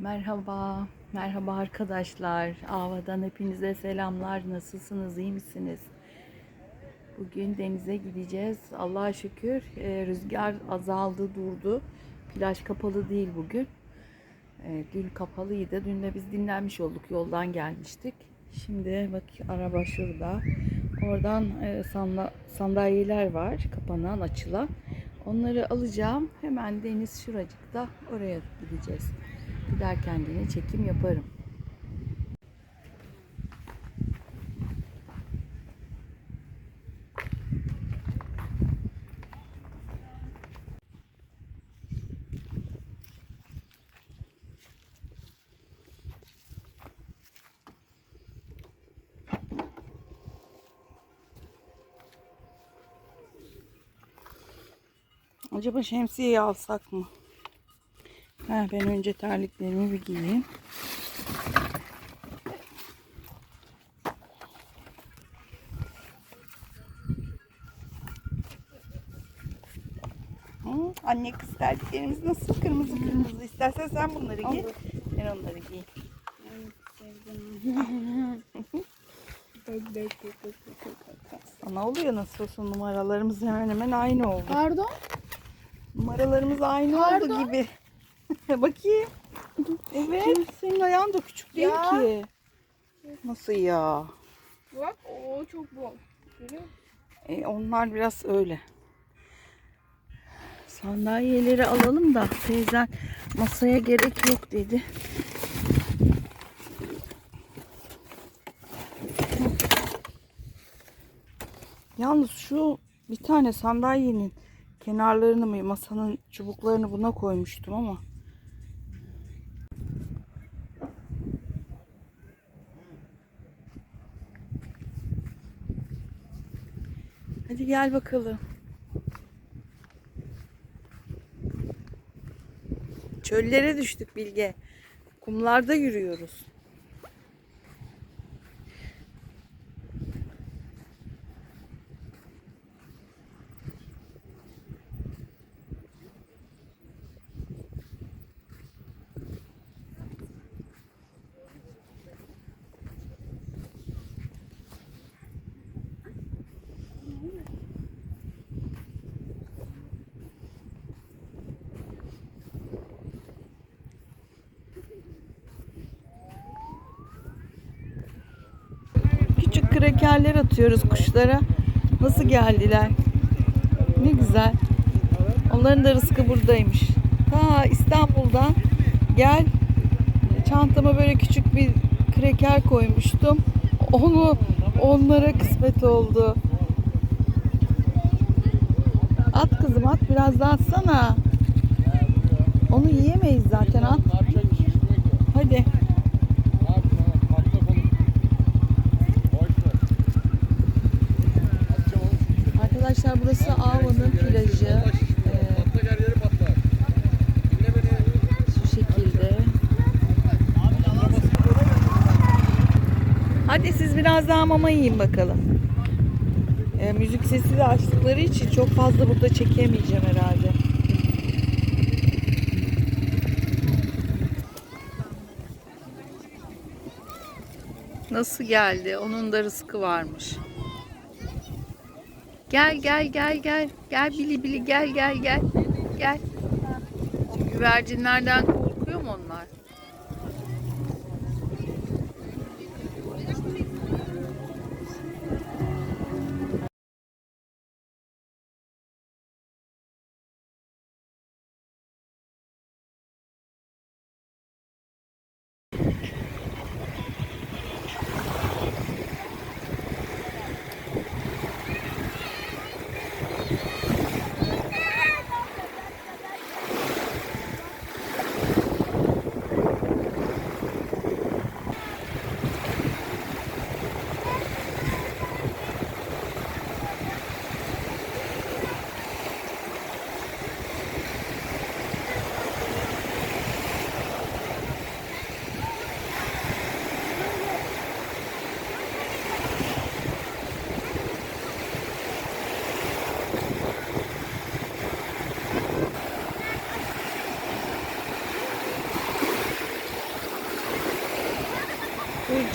Merhaba, merhaba arkadaşlar. Ava'dan hepinize selamlar. Nasılsınız, iyi misiniz? Bugün denize gideceğiz. Allah'a şükür e, rüzgar azaldı, durdu. Plaj kapalı değil bugün. E, dün kapalıydı. Dün de biz dinlenmiş olduk. Yoldan gelmiştik. Şimdi bak araba şurada. Oradan e, sanda- sandalyeler var. Kapanan, açılan. Onları alacağım. Hemen deniz şuracıkta. Oraya gideceğiz. Giderken yine çekim yaparım. Acaba şemsiyeyi alsak mı? Ha, ben önce terliklerimi bir giyeyim. Hı, anne kız terliklerimiz nasıl kırmızı kırmızı. İstersen sen bunları giy. Ben onları giyeyim. Sana oluyor nasıl olsun numaralarımız hemen hemen aynı oldu. Pardon? Numaralarımız aynı oldu Pardon? Gibi. Bakayım. Evet. Senin ayağın da küçük değil Ya. ki. Nasıl ya? Bak o çok bol. Görüyor musun? E, onlar biraz öyle. Sandalyeleri alalım da teyzen masaya gerek yok dedi. Yalnız şu bir tane sandalyenin kenarlarını mı masanın çubuklarını buna koymuştum ama. Hadi gel bakalım. Çöllere düştük Bilge. Kumlarda yürüyoruz. Küçük krakerler atıyoruz kuşlara. Nasıl geldiler? Ne güzel. Onların da rızkı buradaymış. Ta İstanbul'dan gel çantama böyle küçük bir kreker koymuştum. Onu onlara kısmet oldu. At kızım at biraz daha atsana. Onu yiyemeyiz zaten at. Hadi. Arkadaşlar burası Ava'nın plajı. Ee, şu şekilde. Hadi siz biraz daha mama yiyin bakalım. Ee, müzik sesi de açtıkları için çok fazla burada çekemeyeceğim herhalde. Nasıl geldi? Onun da rızkı varmış. Gel gel gel gel. Gel Bili Bili gel gel gel. Gel. Güvercinlerden korkuyor mu onlar?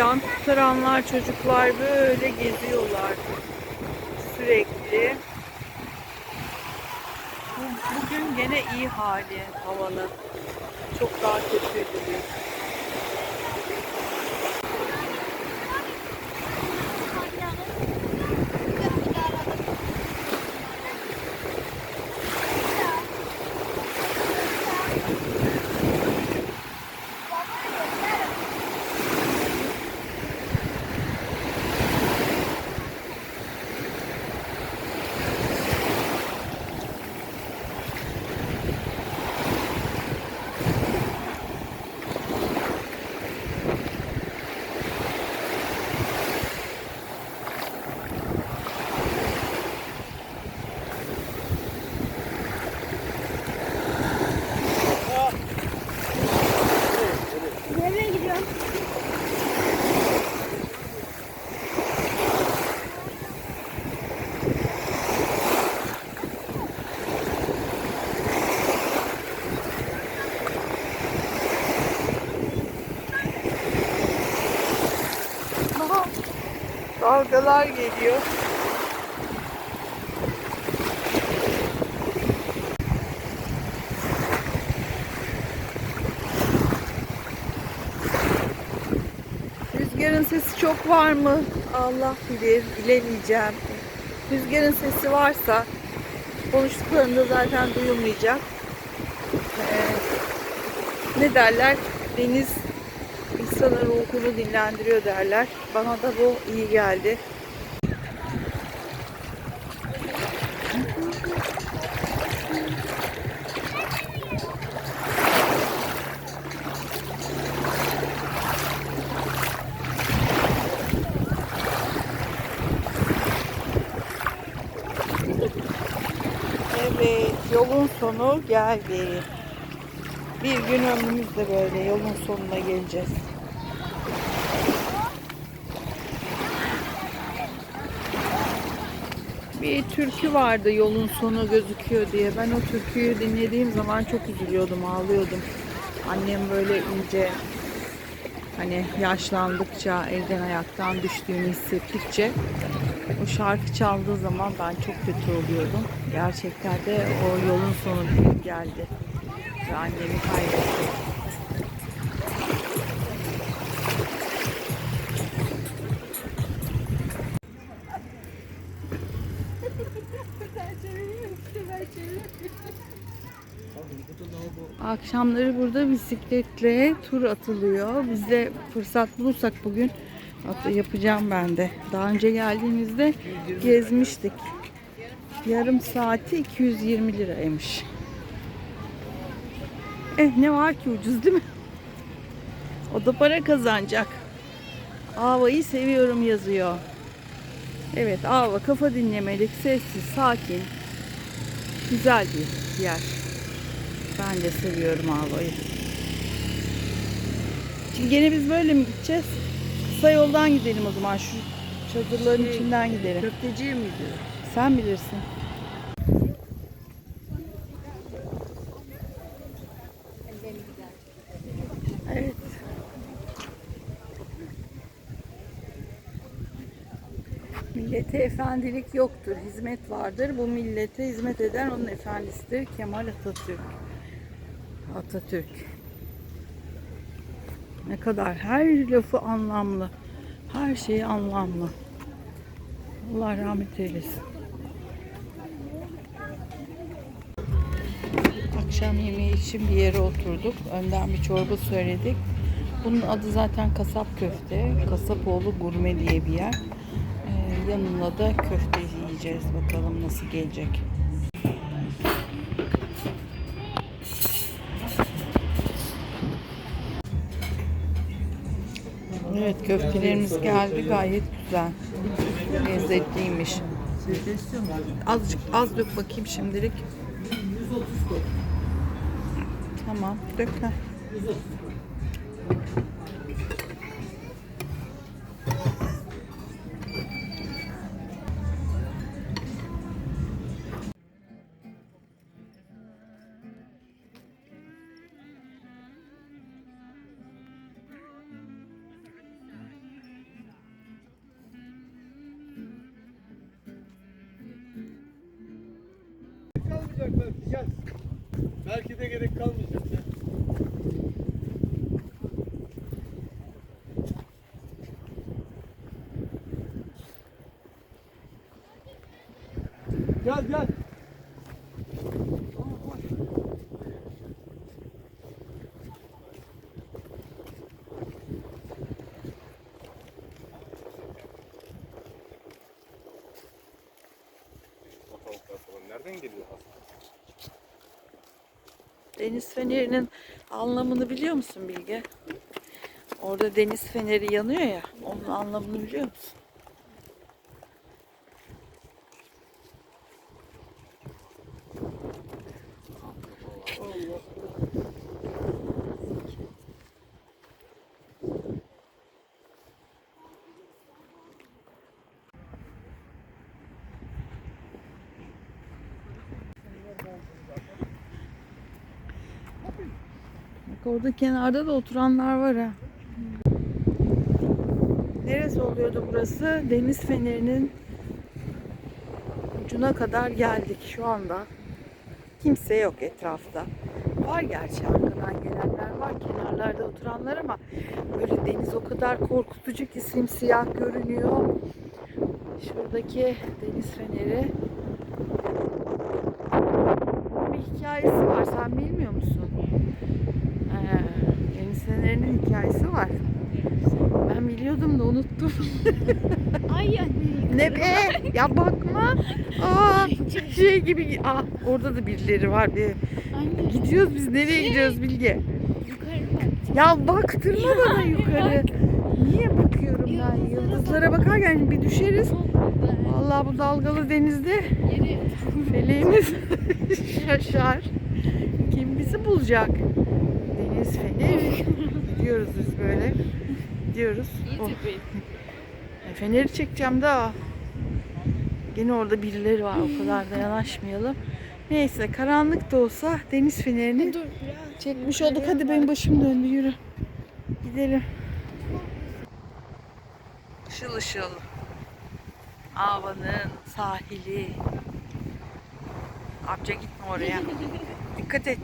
Can kurtaranlar çocuklar böyle geziyorlar. Sürekli. Bu- Bugün gene iyi hali havanın. Çok daha kötüydü dün. Dalgalar geliyor. Rüzgarın sesi çok var mı? Allah bilir, bilemeyeceğim. Rüzgarın sesi varsa konuştuklarında zaten duyulmayacak. Ee, ne derler? Deniz insanın ruhunu dinlendiriyor derler. Bana da bu iyi geldi. Evet, yolun sonu geldi. Bir gün ömrümüzde böyle yolun sonuna geleceğiz. Bir türkü vardı yolun sonu gözüküyor diye. Ben o türküyü dinlediğim zaman çok üzülüyordum, ağlıyordum. Annem böyle ince hani yaşlandıkça, elden ayaktan düştüğünü hissettikçe o şarkı çaldığı zaman ben çok kötü oluyordum. Gerçekten de o yolun sonu geldi. Ve annemi kaybettim. Akşamları burada bisikletle tur atılıyor. Biz de fırsat bulursak bugün yapacağım ben de. Daha önce geldiğimizde gezmiştik. Yarım saati 220 liraymış. Eh ne var ki ucuz değil mi? O da para kazanacak. Ava'yı seviyorum yazıyor. Evet Ava kafa dinlemelik, sessiz, sakin. Güzel bir yer. Ben de seviyorum Ava'yı. Şimdi gene biz böyle mi gideceğiz? Kısa yoldan gidelim o zaman. Şu çadırların içinden gidelim. Köfteciye mi gidiyor? Sen bilirsin. Evet. Millete efendilik yoktur, hizmet vardır. Bu millete hizmet eden onun efendisidir. Kemal Atatürk. Atatürk. Ne kadar her lafı anlamlı. Her şeyi anlamlı. Allah rahmet eylesin. Akşam yemeği için bir yere oturduk. Önden bir çorba söyledik. Bunun adı zaten kasap köfte. Kasapoğlu gurme diye bir yer. Ee, yanına da köfte yiyeceğiz. Bakalım nasıl gelecek. Evet köftelerimiz geldi. Gayet güzel. Lezzetliymiş. Azıcık az dök bakayım şimdilik. 130 koy. Tamam dök. ha. Belki de gerek kalmayacak. ya. Gel gel. O tavuklar falan nereden geliyor aslında? Deniz fenerinin anlamını biliyor musun Bilge? Orada deniz feneri yanıyor ya. Onun anlamını biliyor musun? Orada kenarda da oturanlar var ha. Neresi oluyordu burası? Deniz fenerinin ucuna kadar geldik şu anda. Kimse yok etrafta. Var gerçi arkadan gelenler var, kenarlarda oturanlar ama böyle deniz o kadar korkutucu ki simsiyah görünüyor. Şuradaki deniz feneri. Bir hikayesi var. Sen bilmiyor musun? Deniz fenerinin hikayesi var. Ben biliyordum da unuttum. Ay anne. Ne be? Ya bakma. Aa, şey gibi. Aa, orada da birileri var. Bir. Anne. Gidiyoruz biz. Nereye gidiyoruz Bilge? Yukarı bak. Ya baktırma bana yukarı. Niye bakıyorum ben? Yıldızlara Yıldızlara bakarken bir düşeriz. Vallahi bu dalgalı denizde Yeri. feleğimiz şaşar. Kim bizi bulacak? Deniz feneri. Gidiyoruz biz böyle. Gidiyoruz. İyi Oh. Feneri çekeceğim daha. Gene orada birileri var. O kadar da yanaşmayalım. Neyse karanlık da olsa deniz fenerini Dur biraz. çekmiş olduk. Hadi benim başım döndü yürü. Gidelim. Işıl ışıl. Ava'nın sahili. Amca gitme oraya. Dikkat et.